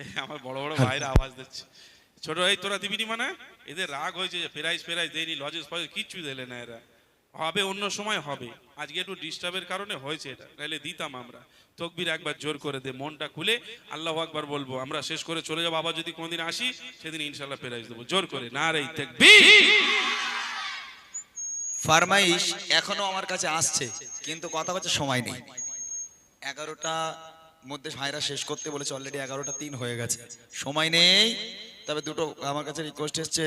আমার বড় বড় ভাইরা আওয়াজ দিচ্ছে। ছোট ভাই তোরা দিবিনি মানে? এদের রাগ হয়েছে যে ফেরাইজ ফেরাইজ দেয়নি লজেস ফজেস কিচ্ছু দিলে না এরা। হবে অন্য সময় হবে। আজকে একটু ডিস্টার্বের কারণে হয়েছে এটা। নাহলে দিতাম আমরা। তকবির একবার জোর করে দে মনটা খুলে আল্লাহ একবার বলব। আমরা শেষ করে চলে যাব। আবার যদি কোনোদিন আসি সেদিন ইনশাল্লাহ ফেরাইজ দেবো। জোর করে। না রে তাকবীর! ফারমাইশ এখনও আমার কাছে আসছে কিন্তু কথা হচ্ছে সময় নেই। এগারোটা মধ্যে ভাইরা শেষ করতে বলেছে অলরেডি এগারোটা তিন হয়ে গেছে। সময় নেই। তবে দুটো আমার কাছে রিকোয়েস্ট এসছে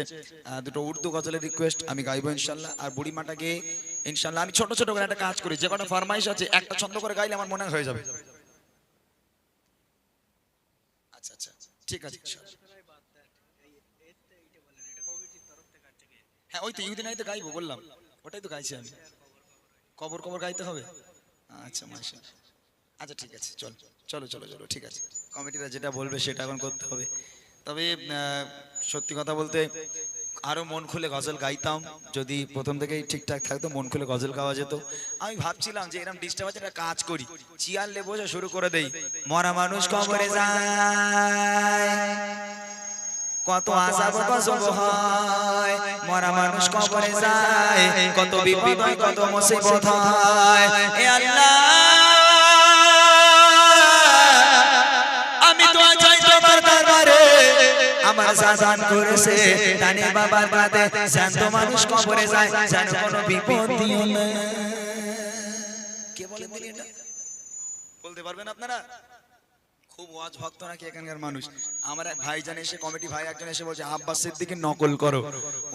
দুটো উর্দু গজলের রিকোয়েস্ট আমি গাইবো ইনশাল্লাহ আর বুড়িমাটাকে ইনশাল্লাহ আমি ছোট ছোট করে একটা কাজ করি, যে কটা ফারমাইশ আছে, একটা ছন্দ করে গাইলে আমার মনে হয় যাবে। আচ্ছা আচ্ছা ঠিক আছে হ্যাঁ ওই তো ইহুদিন তো গাইবো, বললাম। ওটাই তো গাইছি আমি। কবর কবর গাইতে হবে? আচ্ছা মাসা আচ্ছা ঠিক আছে, চল, চলো চলো চলো, ঠিক আছে। কমিটিরা যেটা বলবে সেটা এখন করতে হবে। তবে সত্যি কথা বলতে আরও মন খুলে গজল গাইতাম। যদি প্রথম থেকেই ঠিকঠাক থাকতো, মন খুলে গজল গাওয়া যেত। আমি ভাবছিলাম যে এরকম ডিস্টার্ব আছে, একটা কাজ করি। চিয়ার লে বসে শুরু করে দেই, মরা মানুষ কবরে যায়। কত আশাব কসব হয়, মরা মানুষ কবরে যায়। কত বিপদ কত মুসিবত হয়। এ আল্লাহ শাসন করেছে। তানে বাবার বাদে মানুষ কবরে যায় কোনো দিও কে দিলি এটা? বলতে পারবেন আপনারা? খুব ওয়াজ ভক্ত নাকি এখানকার মানুষ? আমার এক ভাই জানে এসে, কমিটি ভাই একজন এসে বলছে, আব্বাস সিদ্দিকের নকল করো।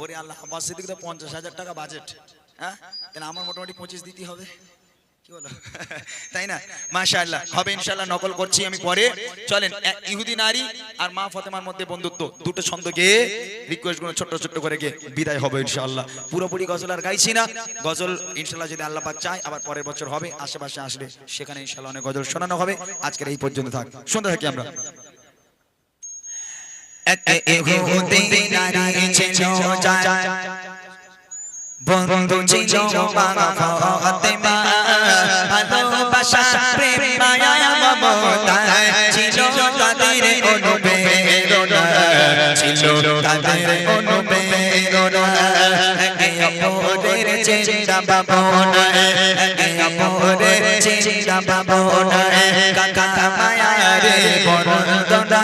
ওরে আল্লাহ, আব্বাস সিদ্দিক তো পঞ্চাশ হাজার টাকা বাজেট হ্যাঁ? তাহলে আমার মোটামুটি পঁচিশ দিতে হবে। বলো তাই না? মাশাআল্লাহ। হবে ইনশাআল্লাহ নকল করছি আমি পরে। চলেন ইহুদি নারী আর মা ফতেমার মধ্যে বন্ধুত্ব। দুটো ছন্দ গেয়ে রিকোয়েস্টগুলো ছোট্ট ছোট্ট করে গিয়ে বিদায় হবে ইনশাআল্লাহ। পুরোপুরি গজল আর গাইছি না। গজল ইনশাআল্লাহ যদি আল্লাহ পাক চায় আবার পরের বছর হবে আশেপাশে আসলে সেখানে ইনশাআল্লাহ অনেক গজল শোনানো হবে। আজকের এই পর্যন্ত থাক। শুনতে থাকি আমরা। ইহুদি নারী ছিল যায় বন্ধু ছিল ফাতেমা। ভালোবাসা, প্রেম, মায়া, মমতা ছিল তাদের অনুপ্রেরণা, ছিল তাদের অনুপ্রেরণা। একে অপরের চিন্তা ভাবনা, একে অপরের চিন্তা ভাবনা। কাকা মায়া রে বন্দনা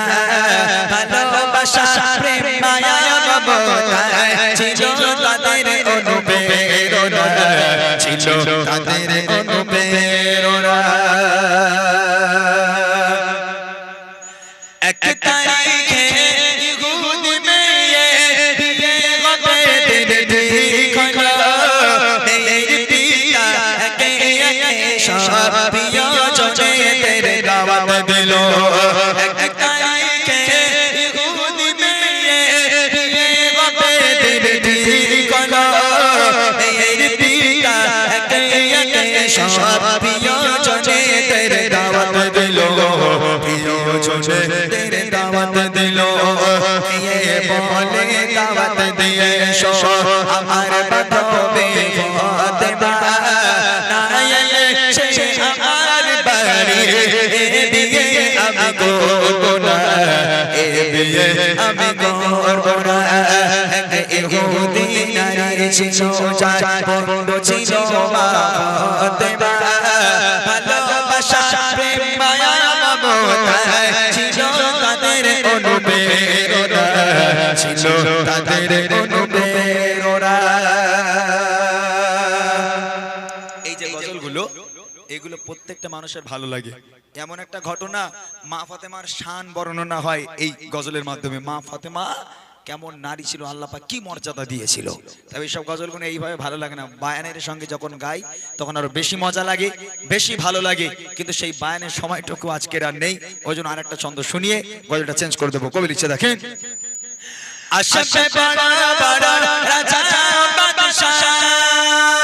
একে সব প্রিয় চলে তেরে দাওয়াত না ইহুদি নারী ছিল যায় বন্ধু ছিল প্রত্যেকটা মানুষের ভালো লাগে। এমন একটা ঘটনা মা ফাতেমার শান বর্ণনা হয় এই গজলের মাধ্যমে। মা ফাতেমা কেমন নারী ছিল, আল্লাহ পাক কি মর্যাদা দিয়েছিল। তবে এইসব গজলগুলো এইভাবে ভালো লাগে না। বায়ানের সঙ্গে যখন গাই, তখন আরও বেশি মজা লাগে, বেশি ভালো লাগে। কিন্তু সেই বায়ানের সময়টুকু আজকের আর নেই। ওই জন্য আরেকটা ছন্দ শুনিয়ে গজলটা চেঞ্জ করে দেবো। কবি লিখছে, দেখেন। বাদশাহ।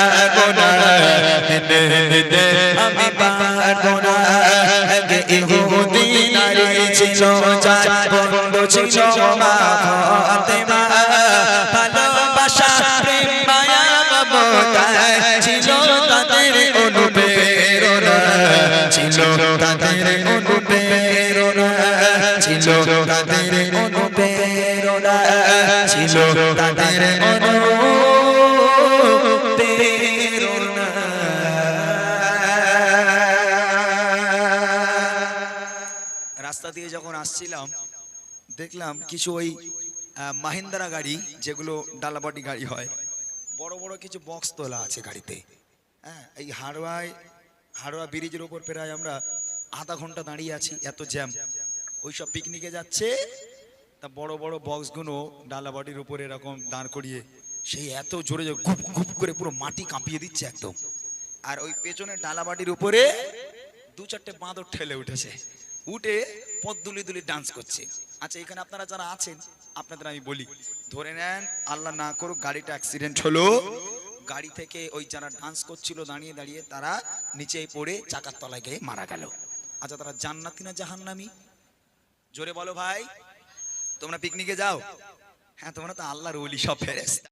পারব না আমি পারব না ইহুদি নারী ছিল যার বন্ধু ছিল মা ফাতেমা ভালোবাসা প্রেম মায়া মমতা ছিল তাদের অনুপ্রেরণা ছিল তাদের অনুপ্রেরণা ছিল তাদের অনুপ্রেরণা ছিল তাদের অনুপ্রেরণা দিয়ে যখন আসছিলাম, দেখলাম কিছু ওই মাহিন্দ্রা গাড়ি, যেগুলো ডালাবাটি গাড়ি হয়, বড় বড় কিছু বক্স তোলা আছে গাড়িতে। হ্যাঁ এই হাড়োয়ায় হাড়োয়া ব্রিজের ওপর প্রায় আমরা আধা ঘণ্টা দাঁড়িয়ে আছি, এত জ্যাম ওই সব পিকনিকে যাচ্ছে, তা বড় বড় বক্সগুলো ডালাবাটির উপরে এরকম দাঁড় করিয়ে, সেই এত জোরে জোরে গুপ গুপ করে পুরো মাটি কাঁপিয়ে দিচ্ছে একদম। আর ওই পেছনের ডালাবাটির উপরে দু চারটে বাঁদর ঠেলে উঠেছে। উঠে পথ দুলি ডান্স করছে। আচ্ছা এখানে আপনারা যারা আছেন, আপনাদের আমি বলি, ধরে নেন, আল্লাহ না করুক, গাড়িটা অ্যাক্সিডেন্ট হলো। গাড়ি থেকে ওই যারা ডান্স করছিল দাঁড়িয়ে দাঁড়িয়ে, তারা নিচে পড়ে চাকার তলায় গিয়ে মারা গেল। আচ্ছা তারা জান্নাতি না জাহান্নামি? জোরে বলো ভাই, তোমরা পিকনিকে যাও? হ্যাঁ তোমরা তো আল্লাহর ওলি সব ফেরেস্তা